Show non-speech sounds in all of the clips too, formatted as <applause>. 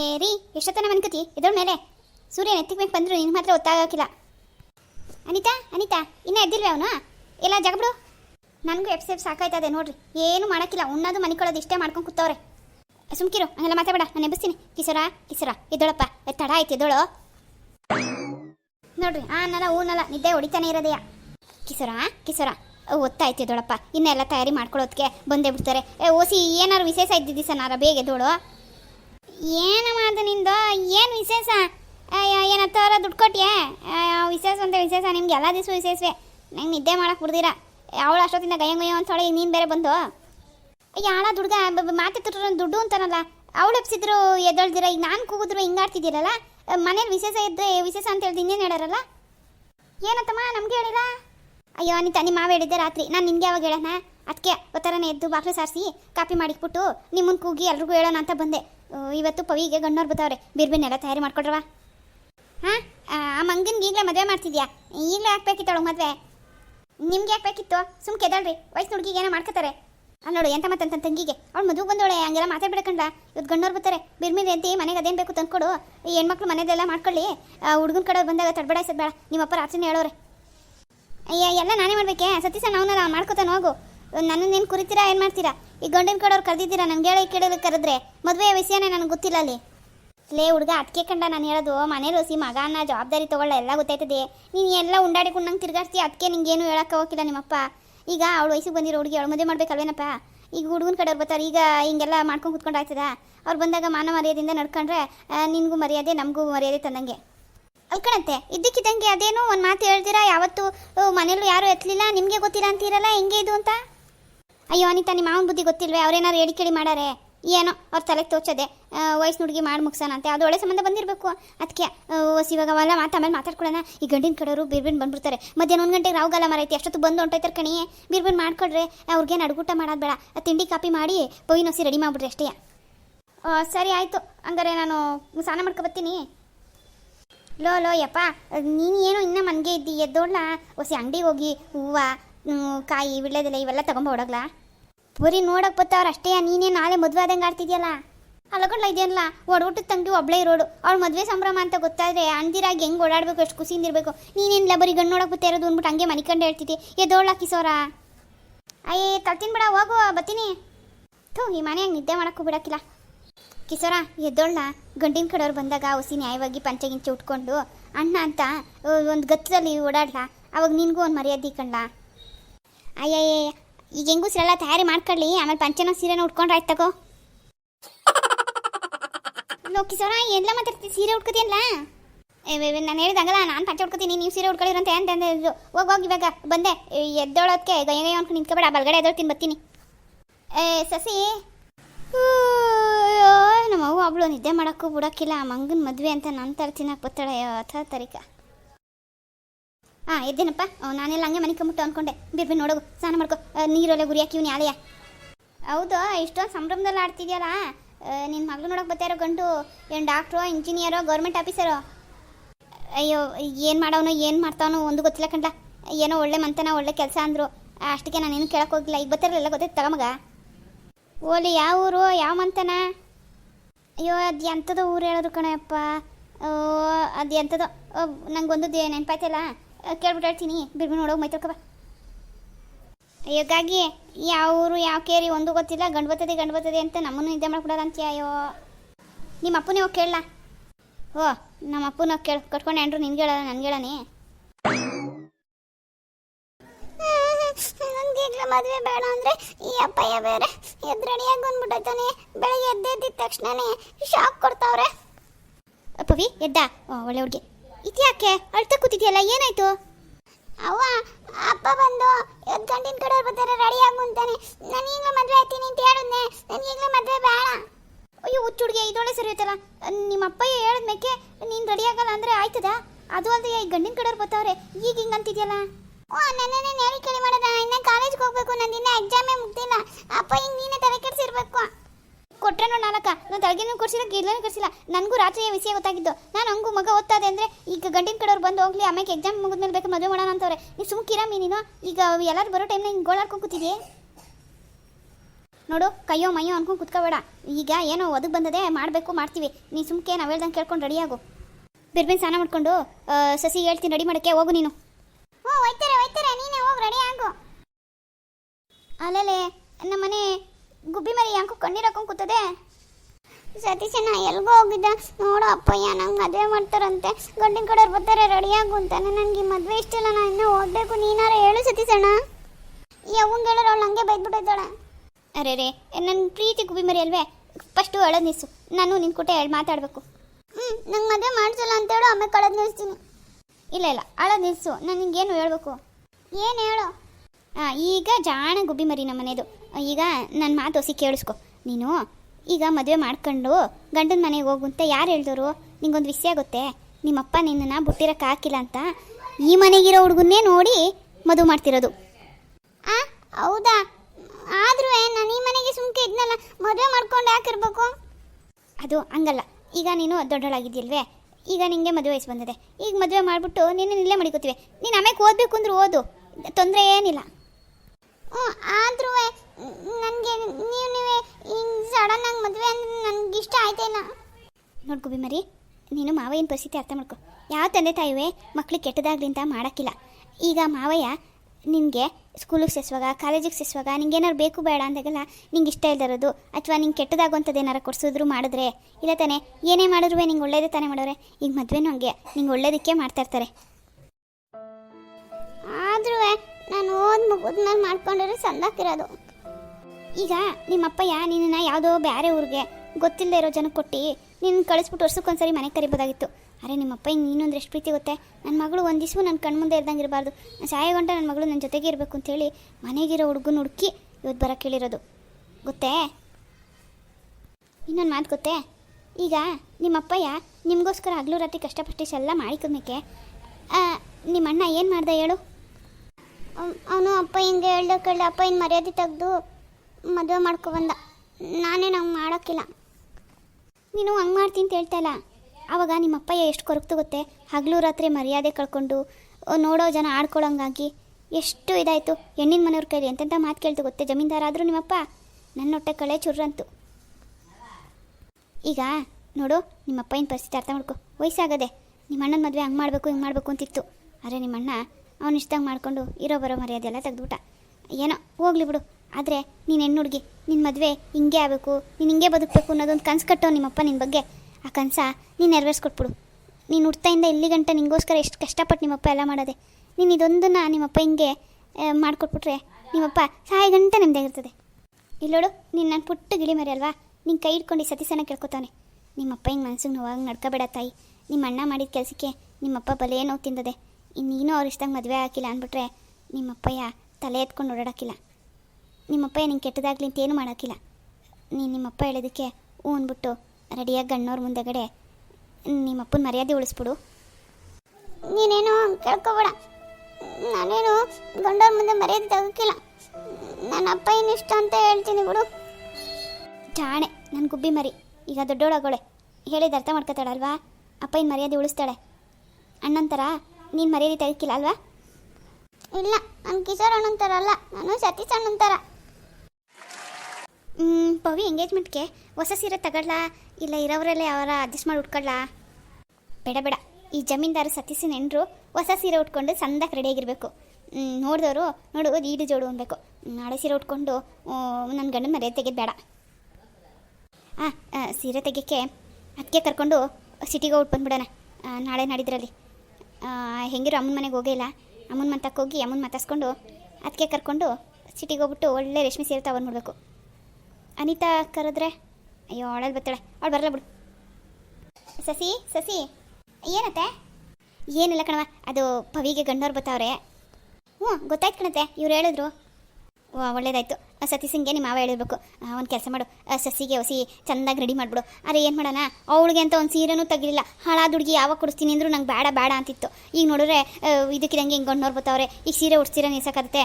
ಏ ರೀ ಎಷ್ಟೊತ್ತನ ಮನ್ಕತಿ ಎದ್ರ ಮೇಲೆ. ಸೂರ್ಯ ಎತ್ತಿಕ್ಬೇಕು ಬಂದ್ರು ನಿನ್ನ ಮಾತ್ರ ಒತ್ತಾಗೋಕಿಲ್ಲ ಅನಿತಾ ಅನಿತಾ, ಇನ್ನ ಎದ್ದಿಲ್ವೇ ಅವನು? ಎಲ್ಲ ಜಗಬಿಡು ನನಗೂ ಎಫ್ ಸಾಕಾಯ್ತದೆ, ನೋಡ್ರಿ. ಏನು ಮಾಡೋಕ್ಕಿಲ್ಲ ಉಣ್ಣೋದು ಮನಿಕೊಳ್ಳೋದು ಇಷ್ಟೇ ಮಾಡ್ಕೊಂಡು ಕೂತವ್ರೆ. ಸುಮ್ಕಿರು, ಹಂಗೆಲ್ಲ ಮಾತಾಡ ನಾನು ಎಬ್ಬಿಸ್ತೀನಿ ಕಿಸರ ಕಿಸರ ಎದ್ದೋಳಪ್ಪ. ತಡ ಆಯ್ತು, ಎದ್ದೋಳು. ನೋಡ್ರಿ, ಆ ಅನ್ನಲ್ಲ ಊನಲ್ಲ ನಿದ್ದೆ ಹೊಡಿತಾನೆ ಇರೋದೆಯ? ಕಿಸರ ಕಿಸರ ಒತ್ತಾಯ್ತು, ಎದ್ದೋಳಪ್ಪ. ಇನ್ನೆಲ್ಲ ತಯಾರಿ ಮಾಡ್ಕೊಳ್ಳೋದಕ್ಕೆ ಬಂದೇ ಬಿಡ್ತಾರೆ. ಏ ಓಸಿ ಏನಾರು ವಿಶೇಷ ಇದ್ದಿದ್ದೀಸ ಸನಾರ ಬೇಗ ಎದ್ದೋಳು? ಏನು ಅದು ನಿಂದು? ಏನು ವಿಶೇಷ? ಅಯ್ಯೋ ಏನತ್ತಾರ ದುಡ್ಡು ಕೊಟ್ಟಿಯೇ? ವಿಶೇಷ ಅಂತ ವಿಶೇಷ, ನಿಮ್ಗೆ ಎಲ್ಲ ದಿವಸ ವಿಶೇಷವೇ. ನಂಗೆ ನಿದ್ದೆ ಮಾಡಕ್ಕೆ ಬಿಡ್ದಿರ. ಅವಳು ಅಷ್ಟೊತ್ತಿಂದ ಗಯ್ಯ ಗಯ್ಯ ಅಂತೇಳಿ ನೀನು ಬೇರೆ ಬಂದು. ಅಯ್ಯ, ಆಳ ದುಡ್ಗ ಮಾತಾಡ್ತಿರೋ ದುಡ್ಡು ಅಂತಾನಲ್ಲ. ಅವಳು ಎಪ್ಸಿದ್ರು ಎದ್ದೊಳ್ದಿರ ಈಗ ನಾನು ಕೂಗಿದ್ರು, ಹಿಂಗಾಡ್ತಿದ್ದೀರಲ್ಲ? ಮನೇಲಿ ವಿಶೇಷ ಇದ್ದರೆ ವಿಶೇಷ ಅಂತ ಹೇಳಿದ್ ಇನ್ನೇನು ಹೇಳಾರಲ್ಲ ಏನತ್ತಮ್ಮ, ನಮ್ಗೆ ಹೇಳಿಲ್ಲ? ಅಯ್ಯೋ ನೀ ನಿಮ್ಮ ಮಾವ ಹೇಳಿದ್ದೆ ರಾತ್ರಿ. ನಾನು ನಿನ್ಗೆ ಯಾವಾಗ ಹೇಳೋಣ? ಅದಕ್ಕೆ ಒತ್ತರನೇ ಎದ್ದು ಬಾಕ್ಲು ಸಾರಿಸಿ, ಕಾಪಿ ಮಾಡಿಕ್ಬಿಟ್ಟು ನಿಮ್ಮನ್ನು ಕೂಗಿ ಎಲ್ರಿಗೂ ಹೇಳೋಣ ಅಂತ ಬಂದೆ. ಇವತ್ತು ಪವಿಗೆ ಗಣ್ಣವ್ರು ಬರ್ತಾವ್ರೆ. ಬಿರ್ಬಿನೆಲ್ಲ ತಯಾರಿ ಮಾಡ್ಕೊಡ್ರವ ಹಾಂ? ಆ ಮಂಗನ್ಗೆ ಈಗಲೇ ಮದುವೆ ಮಾಡ್ತಿದ್ಯಾ? ಈಗಲೇ ಹಾಕ್ಬೇಕಿತ್ತು ಅವಳು ಮದುವೆ. ನಿಮ್ಗೆ ಹಾಕ್ಬೇಕಿತ್ತು? ಸುಮ್ ಕೆದಳ್ರಿ. ವಯಸ್ಸು ಹುಡುಗಿಗೆ ಏನೋ ಮಾಡ್ಕೋತಾರೆ. ಅಲ್ಲಿ ನೋಡು, ಎಂತ ಮತ್ತೆ ತಂಗಿಗೆ. ಅವ್ಳು ಮದುವೆ ಬಂದವಳೆ, ಹಂಗೆಲ್ಲ ಮಾತಾಡ್ಬಿಡಕಂಡ ಇವತ್ತು ಗಣ್ಣವ್ರು ಬರ್ತಾರೆ. ಬಿರ್ಮಿರಿ ಅಂತ ಮನೆಗೆ ಅದೇನು ಬೇಕು ತಂದ್ಕೊಡು. ಈ ಹೆಣ್ಮಕ್ಳು ಮನೆದೆಲ್ಲ ಮಾಡ್ಕೊಳ್ಳಿ. ಹುಡುಗನ ಕಡೆ ಬಂದಾಗ ತಡ್ಬೇಡ ಬೇಡ. ನಿಮ್ಮಪ್ಪ ರಾತ್ರಿನೇ ಹೇಳೋರೆ. ಅಯ್ಯ, ಎಲ್ಲ ನಾನೇ ಮಾಡ್ಬೇಕೆ? ಸತೀಶ ನಾವನ್ನ ಮಾಡ್ಕೊತಾನೆ ಹೋಗು. ನನ್ನ ನೀನು ಕುರಿತೀರಾ, ಏನು ಮಾಡ್ತೀರಾ? ಈ ಗಂಡಿನ ಕಡೆಯವ್ರು ಕರೆದಿದ್ದೀರಾ? ನನಗೆ ಹೇಳಿ ಕೇಳಲು ಕರೆದ್ರೆ. ಮದುವೆಯ ವಿಷಯನೇ ನನಗೆ ಗೊತ್ತಿಲ್ಲ ಅಲ್ಲಿ. ಲೇ, ಹುಡುಗ ಅದಕ್ಕೆ ಕಂಡ ನಾನು ಹೇಳೋದು ಮನೆಯಲ್ಲು ಸಿ ಮಗನ ಜವಾಬ್ದಾರಿ ತೊಗೊಳ್ಳ, ಎಲ್ಲ ಗೊತ್ತಾಯ್ತದೆ. ನೀನು ಎಲ್ಲ ಉಂಡಾಡಿಕೊಂಡು ನಂಗೆ ತಿರ್ಗಾಡ್ತೀಯ ಅದಕ್ಕೆ ನಿಂಗೇನು ಹೇಳಕ್ಕೆ ಹೋಗಿಲ್ಲ ನಿಮ್ಮಪ್ಪ. ಈಗ ಅವಳು ವಯಸ್ಸಿಗೆ ಬಂದಿರೋ ಹುಡುಗಿ ಅವಳು ಮದುವೆ ಮಾಡ್ಬೇಕಲ್ವೇನಪ್ಪ? ಈಗ ಹುಡುಗನ ಕಡೆಯವ್ರು ಬರ್ತಾರೆ, ಈಗ ಹಿಂಗೆಲ್ಲ ಮಾಡ್ಕೊಂಡು ಕುತ್ಕೊಂಡು ಆಗ್ತದ ಅವ್ರು ಬಂದಾಗ ಮಾನ ಮರ್ಯಾದೆಯಿಂದ ನಡ್ಕೊಂಡ್ರೆ ನಿನಗೂ ಮರ್ಯಾದೆ, ನಮಗೂ ಮರ್ಯಾದೆ ತಂದಂಗೆ. ಅಲ್ಕಣಂತೆ ಇದ್ದಕ್ಕಿದ್ದಂಗೆ ಅದೇನೋ ಒಂದು ಮಾತು ಹೇಳ್ತೀರಾ? ಯಾವತ್ತು ಮನೇಲೂ ಯಾರೂ ಎತ್ತಲಿಲ್ಲ ನಿಮಗೆ ಗೊತ್ತಿಲ್ಲ ಅಂತೀರಲ್ಲ, ಹೆಂಗೆ ಇದು ಅಂತ? ಅಯ್ಯೋ, ಅನಿತಾ ನಿಮ್ಮ ಮಾವನ ಬುದ್ಧಿ ಗೊತ್ತಿಲ್ವೇ? ಅವ್ರೇನಾರು ಹೇಳಿ ಕೇಳಿ ಮಾಡಾರೆ? ಏನೋ, ಅವ್ರ ತಲೆಗೆ ತೋಚದೆ. ವಯಸ್ಸು ಹುಡುಗಿ ಮಾಡಿ ಮುಗ್ಸೋಣಂತೆ ಅದು ಒಳ್ಳೆ ಸಂಬಂಧ ಬಂದಿರಬೇಕು. ಅದಕ್ಕೆ ಇವಾಗ ಅವೆಲ್ಲ, ಮಾತು ಆಮೇಲೆ ಮಾತಾಡ್ಕೊಳ್ಳೋಣ ಈ ಗಂಡಿನ ಕಡೆಯವರು ಬಿರ್ಬಿನ್ ಬಂದ್ಬಿಡ್ತಾರೆ. ಮಧ್ಯಾಹ್ನ ಒಂದು ಗಂಟೆಗೆ ರಾವುಗಾಲ ಮರೈತಿ. ಅಷ್ಟೊತ್ತು ಬಂದು ಹೊಂಟೈತಾರೆ ಕಣಿ. ಬಿರ್ಬಿನ್ ಮಾಡ್ಕೊಡ್ರೆ, ಅವ್ರಿಗೇನು ಅಡುಗೂಟ ಮಾಡೋದು ಬೇಡ. ತಿಂಡಿ ಕಾಪಿ ಮಾಡಿ ಪವಿನ ಹೊಸಿ ರೆಡಿ ಮಾಡಿಬಿಡ್ರಿ ಅಷ್ಟೇ. ಸರಿ ಆಯಿತು. ಹಂಗಾರೆ ನಾನು ಸ್ನಾನ ಮಾಡ್ಕೊ ಬರ್ತೀನಿ. ಲೋ ಲೋ, ಯಪ್ಪ. ನೀನು ಏನು ಇನ್ನೂ ಮನೆಗೆ ಇದ್ದಿ ಎದ್ದೋಡ್ಲಾ? ಹೊಸಿ ಅಂಗಡಿಗೆ ಹೋಗಿ, ಹೂವು ಕಾಯಿ, ವಿಳ್ಳೆದೆಲೆ ಇವೆಲ್ಲ ತಗೊಂಬೋಡಗ್ಲ ಬರೀ ನೋಡಕ್ ಬತ್ತವ್ರ ಅಷ್ಟೇ, ನೀನೇ ನಾಳೆ ಮದುವೆ ಆದಂಗೆ ಆಡ್ತಿದ್ಯಲ್ಲ? ಅಲ್ಲಕೊಂಡ್ಲ ಇದೆಯಲ್ಲ ಒಡಗುಟ್ಟದ ತಂಗಿ ಒಬ್ಳೆ ಇರೋಡು ಅವ್ಳ ಮದುವೆ ಸಂಭ್ರಮ ಅಂತ ಗೊತ್ತಾದ್ರೆ ಅಂದಿರಾಗ ಹೆಂಗೆ ಓಡಾಡ್ಬೇಕು, ಎಷ್ಟು ಖುಷಿಯಿಂದ ಇರಬೇಕು? ನೀನೇನಿಲ್ಲ ಬರೀ ಗಣ್ಣು ನೋಡಕ್ ಬತ್ತಾ ಇರೋದು ಅಂದ್ಬಿಟ್ಟು ಹಂಗೆ ಮನಿಕಂಡು ಹೇಳ್ತಿದ್ದೆ ಎದೋಳ ಕಿಸೋರ ಅಯ್ಯೇ ತರ್ತೀನಿ ಬಿಡ, ಹೋಗು, ಬತ್ತೀನಿ. ಥೂ, ಈ ಹಂಗೆ ನಿದ್ದೆ ಮಾಡಕ್ಕೂ ಬಿಡಕ್ಕಿಲ್ಲ ಕಿಸೋರ ಎದ್ದೋಳ್ನ? ಗಂಡಿನ ಕಡೆಯವ್ರು ಬಂದಾಗ ಹೊಸಿ ನ್ಯಾಯವಾಗಿ ಪಂಚಗಿಂಚಿ ಉಟ್ಕೊಂಡು, ಅಣ್ಣ ಅಂತ ಒಂದು ಗತ್ತದಲ್ಲಿ ಓಡಾಡ್ಲಾ? ಅವಾಗ ನಿನಗೂ ಒಂದು ಮರ್ಯಾದೆ ಕಂಡ ಅಯ್ಯಯ್ಯ ಈಗ ಹೆಂಗಸ್ರೆಲ್ಲ ತಯಾರಿ ಮಾಡ್ಕೊಳ್ಳಿ ಆಮೇಲೆ ಪಂಚನ ಸೀರೆನ ಉಟ್ಕೊಂಡ್ರೆ ಆಯ್ತು ತಗೋ. ಲೋಕಿ ಕಿಸೋರ ಎಲ್ಲ ಮಾತಾಡ್ತಿ? ಸೀರೆ ಉಟ್ಕೋತೀನಲ್ಲ ನಾನು ಹೇಳಿದಂಗಲ್ಲ, ನಾನು ಪಂಚ ಉಟ್ಕೋತೀನಿ, ನೀವು ಸೀರೆ ಉಟ್ಕೊಳ್ಳಿರಂತೆ ಅಂತ ಅಂದಿದ್ರು ಹೋಗಿ ಹೋಗಿ ಇವಾಗ, ಬಂದೆ. ಎದ್ದೋಳೋದಕ್ಕೆ ಗಯ ಅನ್ಕೊಂಡು ನಿಂತ್ಕೊಬೇಡ ಬಲಗಡೆ ಎದ್ದೋಳ್ತೀನಿ ಬರ್ತೀನಿ. ಏ, ಸಸಿ. ನಮ್ಮ ಅವ್ವ ಅವಳು ನಿದ್ದೆ ಮಾಡೋಕ್ಕೂ ಬಿಡೋಕ್ಕಿಲ್ಲ ಮಂಗನ ಮದುವೆ ಅಂತ ನನ್ನ ತರ್ತೀನಿ ಅಥಾ ಅಥ ತರಿಕ ಹಾಂ ಎದ್ದೇನಪ್ಪ? ನಾನೆಲ್ಲ ಹಂಗೆ ಮನೆ ಕಮ್ಮಿಟ್ಟು ಅನ್ಕೊಂಡೆ. ಬಿರ್ಬಿ ನೋಡೋಗು. ಸ್ನಾನ ಮಾಡ್ಕೊ. ನೀರೊಲೆ ಗುರಿ ಹಾಕಿವ್ನಿ ಆಲಯ. ಹೌದು, ಇಷ್ಟೊಂದು ಸಂಭ್ರಮದಲ್ಲಿ ಆಡ್ತಿದ್ಯಲ್ಲ? ನಿನ್ನ ಮಗಳು ನೋಡೋಕೆ ಬರ್ತಾ ಗಂಟು, ಏನು ಡಾಕ್ಟ್ರೋ ಇಂಜಿನಿಯರೋ ಗೌರ್ಮೆಂಟ್ ಆಫೀಸರೋ ಅಯ್ಯೋ, ಏನು ಮಾಡೋನು, ಏನು ಮಾಡ್ತಾವನೋ ಒಂದು ಗೊತ್ತಿಲ್ಲ ಕಂಡ ಏನೋ ಒಳ್ಳೆ ಮಂತನ, ಒಳ್ಳೆ ಕೆಲಸ ಅಂದರು. ಅಷ್ಟಕ್ಕೆ ನಾನೇನು ಕೇಳಕ್ಕೆ ಹೋಗಿಲ್ಲ ಈಗ ಎಲ್ಲ ಗೊತ್ತೈತೆ ತಗಮಗ ಓಲಿ, ಯಾವ ಊರು, ಯಾವ ಮಂತನ? ಅಯ್ಯೋ, ಅದು ಎಂಥದೋ ಊರು ಹೇಳೋದು ಕಣಪ್ಪ ಅದು ಎಂಥದೋ ನಂಗೆ ಒಂದು ನೆನಪಾಯ್ತಲ್ಲ? ಕೇಳ್ಬಿಟ್ಟು ಹೇಳ್ತೀನಿ ಬಿರ್ಬಿ ನೋಡೋಗಿ ಮೈ ತಿಳ್ಕೊಬ ಬಾ. ಅಯ್ಯೋ ಗಾಗಿ ಯಾವ ಊರು, ಯಾವ ಕೇರಿ, ಒಂದು ಗೊತ್ತಿಲ್ಲ. ಗಂಡು ಬತ್ತದೆ ಗಂಡು ಬತ್ತದೆ ಅಂತ ನಮ್ಮನ್ನು ನಿದ್ದೆ ಮಾಡ್ಕೊಡೋದು ಅಯ್ಯೋ? ನಿಮ್ಮ ಅಪ್ಪನೇ ಹೋಗಿ ಕೇಳಲ್ಲ ಓ ನಮ್ಮ ಅಪ್ಪನ ಕೇಳಿ ಕಟ್ಕೊಂಡು ಅಂಡ್ರು ನಿನ್ಗೆ ಹೇಳಲ್ಲ, ನನ್ಗೆ ಹೇಳನೆ ನನಗೆ ಮದುವೆ ಬೇಡ ಅಂದ್ರೆ ಈ ಅಪ್ಪಯ್ಯ ಬೇರೆ ಎದ್ದು ರೆಡಿಯಾಗಿ ಬಂದ್ಬಿಟ್ಟೈತಾನೆ. ಬೆಳಗ್ಗೆ ಎದ್ದೆದ್ದಿದ ತಕ್ಷಣನೇ ಶಾಕ್ ಕೊಡ್ತಾವ್ರೆ. ಅಪ್ಪವಿ ಎದ್ದ. ಒಳ್ಳೆ ಹುಡುಗಿ. ಇದ್ಯಾಕೆ? ಅಳ್ತಾ ಕೂತಿದ್ಯಲ್ಲ, ಏನಾಯ್ತು? ಅವ್ವ, ಅಪ್ಪ ಬಂದು ಇವತ್ತು ಗಂಡಿನ ಕಡೆ ಬರ್ತಾರೆ ರೆಡಿ ಆಗು ಅಂತಾನೆ. ನಾನು ಈಗಲೇ ಮದುವೆ ಆಯ್ತೀನಿ ಅಂತ ಹೇಳಿದ್ನೆ. ನಾನು ಈಗಲೇ ಮದುವೆ ಬೇಡ. ಅಯ್ಯೋ ಹುಚ್ಚು ಹುಡುಗಿ ಇದೊಳ್ಳೆ ಸರಿ ನಿಮ್ಮ ಅಪ್ಪಯ್ಯ ಹೇಳಿದ್ಮೇಕೆ ನೀನು ರೆಡಿ ಆಗಲ್ಲ ಅಂದ್ರೆ ಆಯ್ತದ? ಅದು ಅಲ್ಲದೆ ಈ ಗಂಡಿನ ಕಡೆಯವ್ರು ಬರ್ತಾವ್ರೆ. ಈಗ ಹಿಂಗೆ ಅಂತಿದ್ಯಲ್ಲ? ಓ, ನನ್ನೇ ನೇರಿ ಕೇಳಿ ಮಾಡೋದ? ಇನ್ನ ಕಾಲೇಜ್ಗೆ ಹೋಗ್ಬೇಕು ನಂದು ಇನ್ನೇ ಎಕ್ಸಾಮೇ ಮುಗ್ದಿಲ್ಲ. ಅಪ್ಪ ಹಿಂಗೆ ನೀನೇ ತಲೆ ಕೆಡಿಸಿರ್ಬೇಕು. ಕೊಟ್ರೇನೋ ನಾಲ್ಕ ನಾನು ತಳಗಿನೂ ಕೊಡಿಸಿಲ್ಲ ಗಿರ್ಲೇನು ಕೊಡಿಸಿಲ್ಲ. ನನಗೂ ರಾತ್ರಿಯ ವಿಷಯ ಗೊತ್ತಾಗಿದ್ದು? ನಾನು ಹಂಗೂ ಮಗ ಓದ್ತಾದೆ ಅಂದರೆ ಈಗ ಗಂಡಿನ ಕಡೆಯವ್ರು ಬಂದು ಹೋಗ್ಲಿ ಆಮೇಲೆ ಎಕ್ಸಾಮ್ ಮುಗಿದ್ಮೇಲೆ ಬೇಕು ಮದುವೆ ಮಾಡೋಣ ಅಂತವ್ರೆ. ನೀನು ಸುಮ್ಕಿರಮ್ಮಿ ನೀನು ಈಗ ಎಲ್ಲರೂ ಬರೋ ಟೈಮ್ನಾಗ ಹಿಂಗೆ ಗೋಳಾಡ್ಕೊಂಡು ಕೂತಿದ್ದೆ ನೋಡು, ಕೈಯೋ ಮೈಯೋ ಅನ್ಕೊಂಡು ಕುತ್ಕೋಬೇಡ. ಈಗ ಏನೋ ಒದಗೆ ಬಂದದೆ, ಮಾಡಬೇಕು, ಮಾಡ್ತೀವಿ. ನೀ ಸುಮ್ಕೆ ನಾವು ಹೇಳ್ದಂಗೆ ಕೇಳ್ಕೊಂಡು ರೆಡಿಯಾಗು ಬಿರ್ಬಿನ್ ಸ್ನಾನ ಮಾಡ್ಕೊಂಡು ಸಸಿ ಹೇಳ್ತೀನಿ ರೆಡಿ ಮಾಡೋಕ್ಕೆ, ಹೋಗು ನೀನು. ಹ್ಞೂ ಒಯ್ತಾರೆ ಒಯ್ತಾರೆ ನೀನೇ ಹೋಗಿ ರೆಡಿ ಆಗು. ಅಲ್ಲೇ ನಮ್ಮನೆ ಗುಬ್ಬಿ ಮರಿ ಯಾಕೋ ಕಣ್ಣೀರು ಹಾಕೊಂಡು ಕೂತದೆ. ಸತೀಶಣ್ಣ, ಎಲ್ಗೋ ಹೋಗಿದ್ದ. ನೋಡು ಅಪ್ಪಯ್ಯ, ನಂಗೆ ಮದುವೆ ಮಾಡ್ತಾರಂತೆ. ಗಂಡಿನ ಕಡೆಯವ್ರು ಬರ್ತಾರೆ ರೆಡಿಯಾಗು ಅಂತಾನೆ. ನನಗೆ ಮದುವೆ ಇಷ್ಟ ಇಲ್ಲ, ನಾನು ಇನ್ನೂ ಹೋಗ್ಬೇಕು. ನೀನಾರ ಹೇಳು ಸತೀಶಣ್ಣ. ಈ ಅವ್ವಂಗೆ ಹೇಳೋರು ಅವಳು ಹಂಗೆ ಬೈದ್ಬಿಟ್ಟಿದ್ದಾಳೆ ಅರೆ ರೇ ನನ್ನ ಪ್ರೀತಿ ಗುಬ್ಬಿ ಮರಿ ಅಲ್ವೇ? ಫಸ್ಟು ಹೇಳೋದು ನಿಲ್ಸು. ನಾನು ನಿನ್ನ ಕೂಟ ಹೇಳಿ ಮಾತಾಡಬೇಕು. ಹ್ಞೂ ನಂಗೆ ಮದುವೆ ಮಾಡಿಸಲ್ಲ ಅಂತ ಹೇಳು, ಆಮೇಲೆ ಕಳೆದು ನಿಲ್ಲಿಸ್ತೀನಿ ಇಲ್ಲ ಇಲ್ಲ, ಅಳೋದು ನಿಲ್ಸು. ನಾನು ಏನು ಹೇಳ್ಬೇಕು? ಏನು ಹೇಳು? ಈಗ ಜಾಣ ಗುಬ್ಬಿ ಮರಿ ನಮ್ಮ ಮನೆದು ಈಗ ನನ್ನ ಮಾತು ಹೊಸಿ ಕೇಳಿಸ್ಕೊ. ನೀನು ಈಗ ಮದುವೆ ಮಾಡ್ಕೊಂಡು ಗಂಡನ ಮನೆಗೆ ಹೋಗು ಅಂತ ಯಾರು ಹೇಳಿದವರು ನಿಂಗೊಂದು ವಿಷಯ ಗೊತ್ತೇ? ನಿಮ್ಮಪ್ಪ ನಿನ್ನನ್ನು ಬುಟ್ಟಿರಕ್ಕೆ ಹಾಕಿಲ್ಲ ಅಂತ ಈ ಮನೆಗಿರೋ ಹುಡುಗನ್ನೇ ನೋಡಿ ಮದುವೆ ಮಾಡ್ತಿರೋದು. ಆ, ಹೌದಾ? ಆದರೂ ನಾನು ಈ ಮನೆಗೆ ಸುಮ್ಕೆ ಇದ್ನಲ್ಲ, ಮದುವೆ ಮಾಡ್ಕೊಂಡು ಯಾಕಿರ್ಬೇಕು ಅದು ಹಂಗಲ್ಲ. ಈಗ ನೀನು ದೊಡ್ಡವಳಾಗಿದ್ದಿಲ್ವೇ ಈಗ ನಿಂಗೆ ಮದುವೆ ವಯಸ್ಸು ಬಂದಿದೆ. ಈಗ ಮದುವೆ ಮಾಡಿಬಿಟ್ಟು ನಿನ್ನ ಇಲ್ಲೇ ಮಡಿಕೋತೀವಿ. ನೀನು ಆಮೇಲೆ ಓದಬೇಕು ಅಂದ್ರೆ ಓದು. ತೊಂದರೆ ಏನಿಲ್ಲ. ಹ್ಞೂ ಆದ್ರೂ ನನಗೆ ನೀವು ನೀವೇ ಹಿಂಗೆ ಸಡನ್ನಾಗಿ ಮದುವೆ ಅಂದ್ರೆ ನನಗೆ ಇಷ್ಟ ಆಯ್ತಾ ಇಲ್ಲ? ನೋಡ್ಕೊಬಿ ಮರಿ ನೀನು ಮಾವಯ್ಯನ ಪರಿಸ್ಥಿತಿ ಅರ್ಥ ಮಾಡ್ಕೊ. ಯಾವ ತಂದೆ ತಾಯಿವೇ ಮಕ್ಳಿಗೆ ಕೆಟ್ಟದಾಗ್ಲಿ ಅಂತ ಮಾಡೋಕ್ಕಿಲ್ಲ. ಈಗ ಮಾವಯ್ಯ ನಿನಗೆ ಸ್ಕೂಲಿಗೆ ಸೇರಿಸುವಾಗ ಕಾಲೇಜಿಗೆ ಸೇರಿಸುವಾಗ ನಿಂಗೆ ಏನಾದ್ರು ಬೇಕು ಬೇಡ ಅಂದಾಗಲ್ಲ ನಿಂಗೆ ಇಷ್ಟ ಇಲ್ದಿರೋದು ಅಥವಾ ನಿಂಗೆ ಕೆಟ್ಟದಾಗುವಂಥದ್ದು ಏನಾರು ಕೊಡಿಸಿದ್ರು ಮಾಡಿದ್ರೆ ಇಲ್ಲ ತಾನೇ ಏನೇ ಮಾಡಿದ್ರು ನಿಂಗೆ ಒಳ್ಳೇದೇ ತಾನೇ ಮಾಡೋರೆ ಈಗ ಮದುವೆನೂ ಹಂಗೆ ನಿಂಗೆ ಒಳ್ಳೇದಕ್ಕೆ ಮಾಡ್ತಾ ಇರ್ತಾರೆ. ಆದ್ರೂ ನಾನು ಓದ್ ಮುಗಿದ್ಮೇಲೆ ಮಾಡ್ಕೊಂಡ್ರೆ ಸಂದಾಕಿರೋದು ಈಗ ನಿಮ್ಮಪ್ಪಯ್ಯ ನಿನ್ನ ಯಾವುದೋ ಬೇರೆ ಊರಿಗೆ ಗೊತ್ತಿಲ್ಲದೆ ಇರೋ ಜನಕ್ಕೆ ಕೊಟ್ಟು ನಿನ್ನ ಕಳಿಸ್ಬಿಟ್ಟು ವರ್ಷಕ್ಕೊಂದ್ಸರಿ ಮನೆಗೆ ಕರಿಬೋದಾಗಿತ್ತು. ಅರೆ ನಿಮ್ಮಪ್ಪ ಹಿಂಗೆ ನೀನು ಎಷ್ಟು ಪ್ರೀತಿ ಗೊತ್ತೆ? ನನ್ನ ಮಗಳು ಒಂದು ನನ್ನ ಕಣ್ಮುಂದೆ ಇರ್ದಂಗೆ ಇರಬಾರ್ದು. ಗಂಟ ನನ್ನ ಮಗಳು ನನ್ನ ಜೊತೆಗೆ ಇರಬೇಕು ಅಂತೇಳಿ ಮನೆಗಿರೋ ಹುಡುಗನ ಹುಡುಕಿ ಇವತ್ತು ಬರೋಕ್ಕೆ ಹೇಳಿರೋದು. ಗೊತ್ತೇ? ಇನ್ನೊಂದು ಮಾತು ಗೊತ್ತೇ? ಈಗ ನಿಮ್ಮಪ್ಪಯ್ಯ ನಿಮಗೋಸ್ಕರ ಹಗಲು ರಾತ್ರಿ ಕಷ್ಟಪಟ್ಟು ಮಾಡಿಕೊಂಡಕ್ಕೆ ನಿಮ್ಮ ಅಣ್ಣ ಏನು ಮಾಡ್ದೆ ಹೇಳು? ಅವನು ಅಪ್ಪ ಹಿಂಗೆ ಹೇಳ್ದ ಕೇಳಿ ಅಪ್ಪ ಇನ್ನು ಮರ್ಯಾದೆ ತೆಗೆದು ಮದುವೆ ಮಾಡ್ಕೊ ಬಂದ. ಹಂಗೆ ಮಾಡೋಕ್ಕಿಲ್ಲ. ನೀನು ಹಂಗೆ ಮಾಡ್ತೀನಿ ಅಂತ ಹೇಳ್ತಾ ಇಲ್ಲ. ಆವಾಗ ನಿಮ್ಮ ಅಪ್ಪಯ್ಯ ಎಷ್ಟು ಕೊರಗ್ತು ಗೊತ್ತೆ? ಹಗಲು ರಾತ್ರಿ ಮರ್ಯಾದೆ ಕಳ್ಕೊಂಡು ನೋಡೋ ಜನ ಆಡ್ಕೊಳ್ಳೋಂಗಾಗಿ ಎಷ್ಟು ಇದಾಯಿತು? ಹೆಣ್ಣಿನ ಮನೆಯವ್ರ ಕೈಲಿ ಎಂತೆಂಥ ಮಾತು ಕೇಳ್ತು ಗೊತ್ತೆ? ಜಮೀನ್ದಾರ ಆದರೂ ನಿಮ್ಮಪ್ಪ? ನನ್ನ ಹೊಟ್ಟೆ ಕಳೆ ಚುರ್ರಂತು. ಈಗ ನೋಡು, ನಿಮ್ಮ ಅಪ್ಪನ ಪರಿಸ್ಥಿತಿ ಅರ್ಥ ಮಾಡ್ಕೊ. ವಯಸ್ಸಾಗದೆ ನಿಮ್ಮ ಅಣ್ಣನ ಮದುವೆ ಹಂಗೆ ಮಾಡಬೇಕು, ಹಿಂಗೆ ಮಾಡಬೇಕು ಅಂತಿತ್ತು. ಅರೆ ನಿಮ್ಮಣ್ಣ ಅವ್ನು ಇಷ್ಟಂಗೆ ಮಾಡಿಕೊಂಡು ಇರೋ ಬರೋ ಮರ್ಯಾದೆ ಎಲ್ಲ ತೆಗೆದ್ಬಿಟ್ಟ. ಏನೋ, ಹೋಗ್ಲಿ ಬಿಡು. ಆದರೆ ನೀನು ಹೆಣ್ಣು ಹುಡುಗಿ ನಿನ್ನ ಮದುವೆ ಹಿಂಗೆ ಆಗಬೇಕು, ನೀನು ಹಿಂಗೆ ಬದುಕಬೇಕು ಅನ್ನೋದೊಂದು ಕನಸು ಕಟ್ಟೋ ನಿಮ್ಮಪ್ಪ ನಿನ್ನ ಬಗ್ಗೆ. ಆ ಕನಸ ನೀನು ನೆರವೇರಿಸ್ಕೊಟ್ಬಿಡು. ನೀನು ಹುಡ್ತಾಯಿಂದ ಇಲ್ಲಿ ಗಂಟ ನಿಂಗೋಸ್ಕರ ಎಷ್ಟು ಕಷ್ಟಪಟ್ಟು ನಿಮ್ಮಪ್ಪ ಎಲ್ಲ ಮಾಡೋದೆ. ನೀನು ಇದೊಂದನ್ನು ನಿಮ್ಮಪ್ಪ ಹಿಂಗೆ ಮಾಡಿಕೊಟ್ಬಿಟ್ರೆ ನಿಮ್ಮಪ್ಪ ಸಹಾಯ ಗಂಟೆ ನಿಮ್ದಾಗಿರ್ತದೆ ಇಲ್ಲೋಡು ನೀನು ನನ್ನ ಪುಟ್ಟ ಗಿಳಿ ಮರಿ ಅಲ್ವಾ? ನಿನ್ನ ಕೈ ಹಿಡ್ಕೊಂಡು ಸತೀಸನ ಕೇಳ್ಕೊತಾನೆ. ನಿಮ್ಮಪ್ಪ ಹಿಂಗೆ ಮನ್ಸಿಗೆ ನೋವಾಗ ನಡ್ಕೋಬೇಡ ತಾಯಿ. ನಿಮ್ಮ ಅಣ್ಣ ಮಾಡಿದ ಕೆಲಸಕ್ಕೆ ನಿಮ್ಮಪ್ಪ ಬಲೇ ನೋವು ತಿಂದದೆ. ಇನ್ನೇನೋ ನೀನು ಅವ್ರ ಇಷ್ಟಂಗೆ ಮದುವೆ ಹಾಕಿಲ್ಲ ಅಂದ್ಬಿಟ್ರೆ ನಿಮ್ಮಪ್ಪಯ್ಯ ತಲೆ ಎತ್ಕೊಂಡು ಓಡಾಡೋಕ್ಕಿಲ್ಲ. ನಿಮ್ಮಪ್ಪಯ್ಯ ನಿಂಗೆ ಕೆಟ್ಟದಾಗ್ಲಿ ಅಂತ ಏನು ಮಾಡೋಕ್ಕಿಲ್ಲ. ನೀನು ನಿಮ್ಮಪ್ಪ ಹೇಳೋದಕ್ಕೆ ಹ್ಞೂ ಅಂದ್ಬಿಟ್ಟು ರೆಡಿಯಾಗಿ ಗಣ್ಣವ್ರ ಮುಂದೆಗಡೆ ನಿಮ್ಮಪ್ಪನ ಮರ್ಯಾದೆ ಉಳಿಸ್ಬಿಡು. ನೀನೇನು ಕೇಳ್ಕೊಬೇಡ. ನಾನೇನು ಗಂಡವ್ರ ಮುಂದೆ ಮರ್ಯಾದೆ ತೆಗೋಕ್ಕಿಲ್ಲ ನನ್ನ ಅಪ್ಪ ಏನು ಇಷ್ಟ ಅಂತ ಹೇಳ್ತೀನಿ ಬಿಡು. ಜಾಣೆ ನನ್ನ ಗುಬ್ಬಿ ಮರಿ. ಈಗ ದೊಡ್ಡೋಳಾಗೋಳೆ ಹೇಳಿದ ಅರ್ಥ ಮಾಡ್ಕೊತಾಳಲ್ವಾ ಅಪ್ಪ ಇನ್ನು ಮರ್ಯಾದೆ ಉಳಿಸ್ತಾಳೆ. ಅಣ್ಣಂತರ ನೀನು ಮರ್ಯಾದೆ ತೆಗೋಕ್ಕಿಲ್ಲ ಅಲ್ವಾ? ಇಲ್ಲ ನನ್ನ ಕಿಶೋರ್ ಅಣ್ಣಂತರ ಅಲ್ಲ. ನಾನು ಸತೀಶ್ ಅಣ್ಣಂತರ ಪವಿ ಎಂಗೇಜ್ಮೆಂಟ್ಗೆ ಹೊಸ ಸೀರೆ ತಗೊಳ್ಳ ಇಲ್ಲ ಇರೋವರಲ್ಲೇ ಅವರ ಅಡ್ಜಸ್ಟ್ ಮಾಡಿ ಉಟ್ಕೊಳ್ಳ? ಬೇಡ ಬೇಡ. ಈ ಜಮೀನ್ದಾರ ಸತೀಸಿ ನೆಂಟರು ಹೊಸ ಸೀರೆ ಉಟ್ಕೊಂಡು ರೆಡಿ ರೆಡಿಯಾಗಿರಬೇಕು ನೋಡಿದವರು, ನೋಡು, ಈಡು ಜೋಡು ಅನ್ಬೇಕು. ನಾಳೆ ಸೀರೆ ಉಟ್ಕೊಂಡು ನನ್ನ ಗಂಡನ ಮರ್ಯಾದೆ ತೆಗೆದು ಬೇಡ. ಹಾಂ ಸೀರೆ ತೆಗಿಯೋಕ್ಕೆ ಅದಕ್ಕೆ ಕರ್ಕೊಂಡು ಸಿಟಿಗೆ ಹೋಗಿ ಬಂದ್ಬಿಡೋಣ. ನಾಳೆ ನಾಡಿದ್ರಲ್ಲಿ. ಹೆಂಗಿರೋ ಅಮ್ಮನ ಮನೆಗೆ ಹೋಗೇ ಇಲ್ಲ. ಅಮ್ಮನ ಮತಕ್ಕೆ ಹೋಗಿ ಅಮ್ಮನ ಮಾತಾಡ್ಸ್ಕೊಂಡು ಅದಕ್ಕೆ ಕರ್ಕೊಂಡು ಸಿಟಿಗೆ ಹೋಗ್ಬಿಟ್ಟು ಒಳ್ಳೆ ರೇಷ್ಮೆ ಸೀರೆ ತಗೊಂಡ್ಬಿಡ್ಬೇಕು ಅನಿತಾ ಕರೆದ್ರೆ, ಅಯ್ಯೋ, ಅವಳಲ್ಲಿ ಬರ್ತಾಳೆ. ಅವಳು ಬರಲ್ಲ ಬಿಡು. ಸಸಿ ಸಸಿ, ಏನತ್ತೆ? ಏನಿಲ್ಲ ಕಣವ ಅದು ಪವಿಗೆ ಗಂಡವ್ರು ಬರ್ತಾವ್ರೆ ಹ್ಞೂ, ಗೊತ್ತಾಯ್ತು ಕಣತ್ತೆ, ಇವ್ರು ಹೇಳಿದ್ರು. ಓ, ಒಳ್ಳೇದಾಯ್ತು. ಆ ಸತಿ ಸಿಂಗೆ ನಿಮ್ಮ ಮಾವ ಹೇಳಿರ್ಬೇಕು. ಒಂದು ಕೆಲಸ ಮಾಡು. ಸಸಿಗೆ ಹೊಸಿ ಚೆಂದಾಗಿ ರೆಡಿ ಮಾಡಿಬಿಡು. ಅರೆ, ಏನು ಮಾಡೋಣ? ಅವಳಿಗೆ ಅಂತ ಒಂದು ಸೀರೆನೂ ತೆಗಿಲಿಲ್ಲ. ಹಾಳಾದ ಹುಡುಗಿ ಯಾವಾಗ ಕೊಡಿಸ್ತೀನಿ ಅಂದರೂ ನಂಗೆ ಬೇಡ ಬೇಡ ಅಂತಿತ್ತು. ಈಗ ನೋಡಿದ್ರೆ ಇದಕ್ಕಿದಂಗೆ ಹಿಂಗೆ ಗಂಡವ್ರು ಬರ್ತಾವ್ರೆ. ಈಗ ಸೀರೆ ಉಡ್ಸಿರ ನಿಲ್ಸಕ್ಕಾಗತ್ತೆ.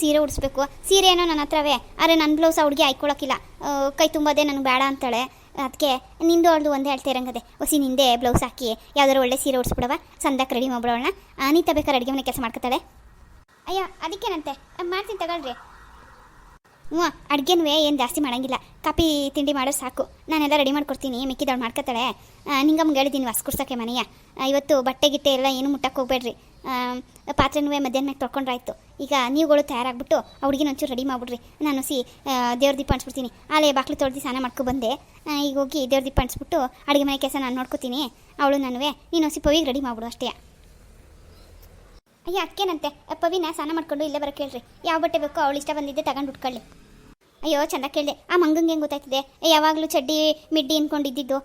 ಸೀರೆ ಉಡಿಸ್ಬೇಕು. ಸೀರೆ ಏನೋ ನನ್ನ ಹತ್ರವೇ. ಅರೆ ನನ್ನ ಬ್ಲೌಸ್ ಹುಡುಗಿ ಹಾಯ್ಕೊಳಕ್ಕಿಲ್ಲ ಕೈ ತುಂಬೋದೇ ನನಗೆ ಬೇಡ ಅಂತಾಳೆ. ಅದಕ್ಕೆ ನಿಂದು ಅವಳದು ಒಂದೇ ಹೇಳ್ತಾ ಇರಂಗದೆ ಹೊಸಿ ನಿಂದೆ ಬ್ಲೌಸ್ ಹಾಕಿ. ಯಾವ್ದಾದ್ರು ಒಳ್ಳೆ ಸೀರೆ ಉಡ್ಸ್ಬಿಡವ ಸಂದಕ್ಕೆ ರೆಡಿ ಮಾಡ್ಬಿಡೋಣ ಅನಿತಾ ಬೇಕಾದ್ರೆ ಅಡುಗೆ ಮನೆ ಕೆಲಸ ಮಾಡ್ಕೊತಾಳೆ. ಅಯ್ಯ, ಅದಕ್ಕೇನಂತೆ? ಮಾಡ್ತೀನಿ ತಗೊಳ್ರಿ. ಹ್ಞೂ, ಅಡುಗೆನೂ ಏನು ಜಾಸ್ತಿ ಮಾಡೋಂಗಿಲ್ಲ. ಕಾಪಿ ತಿಂಡಿ ಮಾಡೋ ಸಾಕು. ನಾನೆಲ್ಲ ರೆಡಿ ಮಾಡ್ಕೊಡ್ತೀನಿ. ಮಿಕ್ಕಿದವಳು ಮಾಡ್ಕೊತಾಳೆ. ನಿಂಗಮ್ಗೆ ಹೇಳಿದ್ದೀನಿ ವಾಸ್ಕುಡ್ಸೋಕ್ಕೆ ಮನೆಯ. ಇವತ್ತು ಬಟ್ಟೆ, ಗಿಟ್ಟೆ ಎಲ್ಲ ಏನು ಮುಟ್ಟಕ್ಕೆ ಹೋಗ್ಬೇಡ್ರಿ. ಪಾತ್ರೆನೂ ಮಧ್ಯಾಹ್ನ ಮ್ಯಾಗೆ ತೊಳ್ಕೊಂಡ್ರಾಯ್ತು. ಈಗ ನೀವುಗಳು ತಯಾರಾಗ್ಬಿಟ್ಟು ಹುಡುಗಿನ ಒಂಚೂರು ರೆಡಿ ಮಾಡಿಬಿಡ್ರಿ. ನಾನು ಸಿ ದೇವ್ರ ದೀಪ ಅನ್ಸ್ಬಿಡ್ತೀನಿ ಆಲೆ ಬಾಕ್ಲು ತೊಳೆದು ಸ್ನಾನ ಮಾಡ್ಕೊ ಬಂದೆ. ಈಗ ಹೋಗಿ ದೇವ್ರ ದೀಪ ಅಣಿಸ್ಬಿಟ್ಟು ಅಡುಗೆ ಮನೆ ಕೆಲಸ ನಾನು ನೋಡ್ಕೊತೀನಿ. ಅವಳು ನಾನು ನೀನು ಸಿ, ಪವಿಗೆ ರೆಡಿ ಮಾಡಿಬಿಡು ಅಷ್ಟೇ. ಅಯ್ಯ ಅದಕ್ಕೇನಂತೆ ಪವಿನ ಸ್ನಾನ ಮಾಡ್ಕೊಂಡು ಇಲ್ಲೇ ಬರೋ ಕೇಳ್ರಿ ಯಾವ ಬಟ್ಟೆ ಬೇಕೋ ಅವಳು ಇಷ್ಟ ಬಂದಿದ್ದೆ ತಗೊಂಡು ಉಟ್ಕೊಳ್ಳಿ. ಅಯ್ಯೋ, ಚಂದ ಕೇಳಿದೆ. ಆ ಮಂಗಂಗೆ ಹೆಂಗೆ ಗೊತ್ತಾಯ್ತಿದೆ? ಯಾವಾಗಲೂ ಚಡ್ಡಿ, ಮಿಡ್ಡಿ ಅಂದ್ಕೊಂಡಿದ್ದು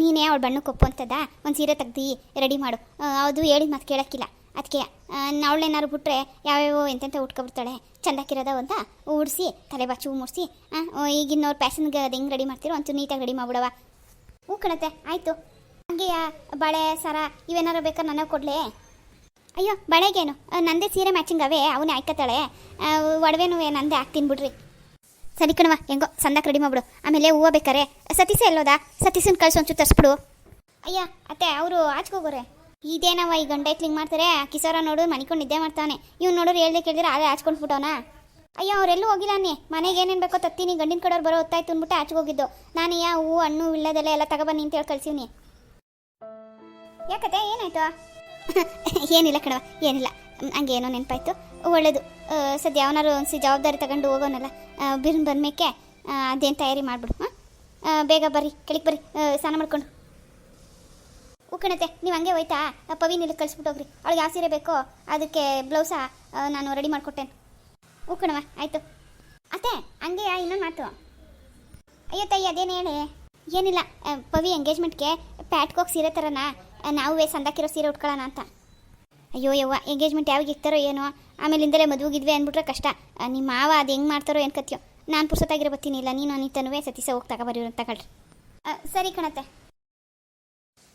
ನೀನೇ ಅವಳು ಬಣ್ಣ ಕೊಪ್ಪು ಅಂತದ? ಒಂದು ಸೀರೆ ತೆಗ್ದು, ರೆಡಿ ಮಾಡು. ಅದು ಹೇಳಿದ ಮತ್ತೆ ಕೇಳೋಕ್ಕಿಲ್ಲ. ಅದಕ್ಕೆ ಅವಳೇನಾದ್ರು ಬಿಟ್ರೆ ಯಾವ್ಯಾವ ಎಂತೆಂಥ ಉಟ್ಕೊಬಿಡ್ತಾಳೆ. ಚಂದಾಕಿರೋದ ಅಂತ ಉಡಿಸಿ ತಲೆ ಬಾಚು ಮೂಡಿಸಿ. ಈಗಿನವ್ರು ಪ್ಯಾಸನ್ಗೆ ಅದು ಹೆಂಗೆ ರೆಡಿ ಮಾಡ್ತೀರೋ ಅಂತೂ ನೀಟಾಗಿ ರೆಡಿ ಮಾಡ್ಬಿಡವ ಹ್ಞೂ ಕಣತ್ತೆ, ಆಯಿತು. ಹಂಗೆಯಾ, ಬಳೆ, ಸರ, ಇವೇನಾರು ಬೇಕಾದ್ರೆ ನನಗೆ ಕೊಡಲೇ? ಅಯ್ಯೋ ಬಳೆಗೇನು ನಂದೇ ಸೀರೆ ಮ್ಯಾಚಿಂಗ್ ಅವೇ, ಅವನೇ ಆಯ್ಕತ್ತಾಳೆ ಒಡವೆನೂ ನಂದೇ ಹಾಕ್ತೀನಿ ಬಿಡ್ರಿ. ಸರಿ ಕಣವ ಹೆಂಗೋ, ಸಂದಾಕ ರೆಡಿ ಮಾಡ್ಬಿಡು. ಆಮೇಲೆ ಹೂವು ಬೇಕಾರೆ. ಸತೀಸ ಎಲ್ಲೋದ? ಸತೀಸನ್ ಕಳ್ಸಿ ಒಂಚೂರು ತರಿಸ್ಬಿಡು. ಅಯ್ಯ, ಅತ್ತೆ, ಅವರು ಆಚ್ಕೋಗೋರೆ ಇದೇನವ ಈ ಗಂಡ ಕ್ಲಿಂಗ್ ಮಾಡ್ತಾರೆ? ಕಿಸೋರ ನೋಡು, ಮನಿಕೊಂಡು ನಿದ್ದೆ ಮಾಡ್ತಾನೆ ಇವ್ನು ನೋಡೋರು ಹೇಳ್ದೆ ಕೇಳಿದ್ರೆ ಹಾಚ್ಕೊಂಡು ಆಚ್ಕೊಂಡ್ಬಿಟ್ಟವನ? ಅಯ್ಯೋ ಅವರೆಲ್ಲೂ ಹೋಗಿಲ್ಲ ನೀ ಮನೆಗೆ ಏನೇನು ಬೇಕೋ ತತ್ತೀನಿ, ಗಂಡಿನ ಕಡೆಯವ್ರು ಬರೋ ಹೊತ್ತಾಯ್ತು ಅಂದ್ಬಿಟ್ಟು ಆಚ್ಕೋಗಿದ್ದು ನಾನು ಯಾ ಹೂವು, ಹಣ್ಣು, ಇಲ್ಲದೆಲ್ಲ ಎಲ್ಲ ತಗೊಬನ್ನಿ ಅಂತ ಹೇಳಿ ಕಳ್ಸೀನಿ ಯಾಕತ್ತೆ, ಏನಾಯ್ತು? <laughs> ಏನಿಲ್ಲ ಕಣವ ಏನಿಲ್ಲ. ಹಂಗೆ ಏನೋ ನೆನಪಾಯ್ತು. ಒಳ್ಳೇದು. ಸದ್ಯ ಅವನಾರು ಒಂದು ಜವಾಬ್ದಾರಿ ತಗೊಂಡು ಹೋಗೋನಲ್ಲ ಬಿರ್ನ್ ಬಂದ್ಮೇಕೆ ಅದೇನು ತಯಾರಿ ಮಾಡಿಬಿಡು ಹಾಂ ಬೇಗ ಬರ್ರಿ, ಕೆಳಗೆ ಬರ್ರಿ ಸ್ನಾನ ಮಾಡ್ಕೊಂಡು. ಉಕ್ಕಣತೆ ನೀವು ಹಂಗೆ ಹೋಯ್ತಾ? ಪವಿ ಪವಿನ ಇಲ್ಲಿ ಕಳಿಸ್ಬಿಟ್ಟು ಹೋಗ್ರಿ. ಅವಳಿಗೆ ಯಾವ ಸೀರೆ ಬೇಕೋ, ಅದಕ್ಕೆ ಬ್ಲೌಸ ನಾನು ರೆಡಿ ಮಾಡಿಕೊಟ್ಟೇನೆ. ಉಕ್ಕಣವ ಆಯಿತು. ಅತ್ತೆ, ಹಂಗೆ ಇನ್ನೊಂದು ಮಾತು. ಅಯ್ಯೋ ತಾಯಿ, ಅದೇನು ಹೇಳಿ? ಏನಿಲ್ಲ ಪವಿ ಎಂಗೇಜ್ಮೆಂಟ್ಗೆ ಪ್ಯಾಟ್ಗೆ ಹೋಗಿ ಸೀರೆ ತರೋಣ ನಾವೇ ಸಂದಾಕಿರೋ ಸೀರೆ ಉಟ್ಕೊಳ್ಳೋಣ ಅಂತ. ಅಯ್ಯೋ, ಯವ್ವ ಎಂಗೇಜ್ಮೆಂಟ್ ಯಾವಾಗ ಇರ್ತಾರೋ ಏನೋ. ಆಮೇಲಿಂದಲೇ ಮದುವೆಗಿದ್ವಿ ಅಂದ್ಬಿಟ್ರೆ ಕಷ್ಟ. ನಿಮ್ಮ ಮಾವ ಅದು ಹೆಂಗೆ ಮಾಡ್ತಾರೋ ಏನು ಕತ್ಯೋ. ನಾನು ಪುರ್ಸೊತ್ತಾಗಿರೋ ಬರ್ತೀನಿ, ಇಲ್ಲ ನೀನು ಅನಿತನುವೇ ಸತೀಸ ಹೋಗಿ ತಗೊಬರಿ ಅಂತ ಕಳ್ರಿ. ಸರಿ ಕಣತ್ತೆ.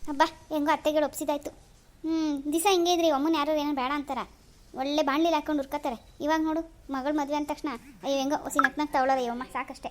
ಅಬ್ಬಾ, ಹೆಂಗೋ ಅತ್ತೆಗಳು ಒಪ್ಸಿದಾಯ್ತು. ಹ್ಞೂ ದಿವಸ ಹಿಂಗೆ ಇದ್ರಿ ಅಮ್ಮನ ಯಾರು ಏನೋ ಬೇಡ ಅಂತಾರ. ಒಳ್ಳೆ ಬಾಣ್ಲಿಲಿ ಹಾಕೊಂಡು ಹುರ್ಕೋತಾರೆ ಇವಾಗ ನೋಡು, ಮಗಳು ಮದುವೆ ಅಂದ ತಕ್ಷಣ, ಅಯ್ಯೋ, ಹೆಂಗೋ ಹೊಸಿ ನಕ್ನಾಗ ನಕ್ ತಗೊಳ್ಳೋರು ಅಯ್ಯಮ್ಮ ಸಾಕಷ್ಟೇ.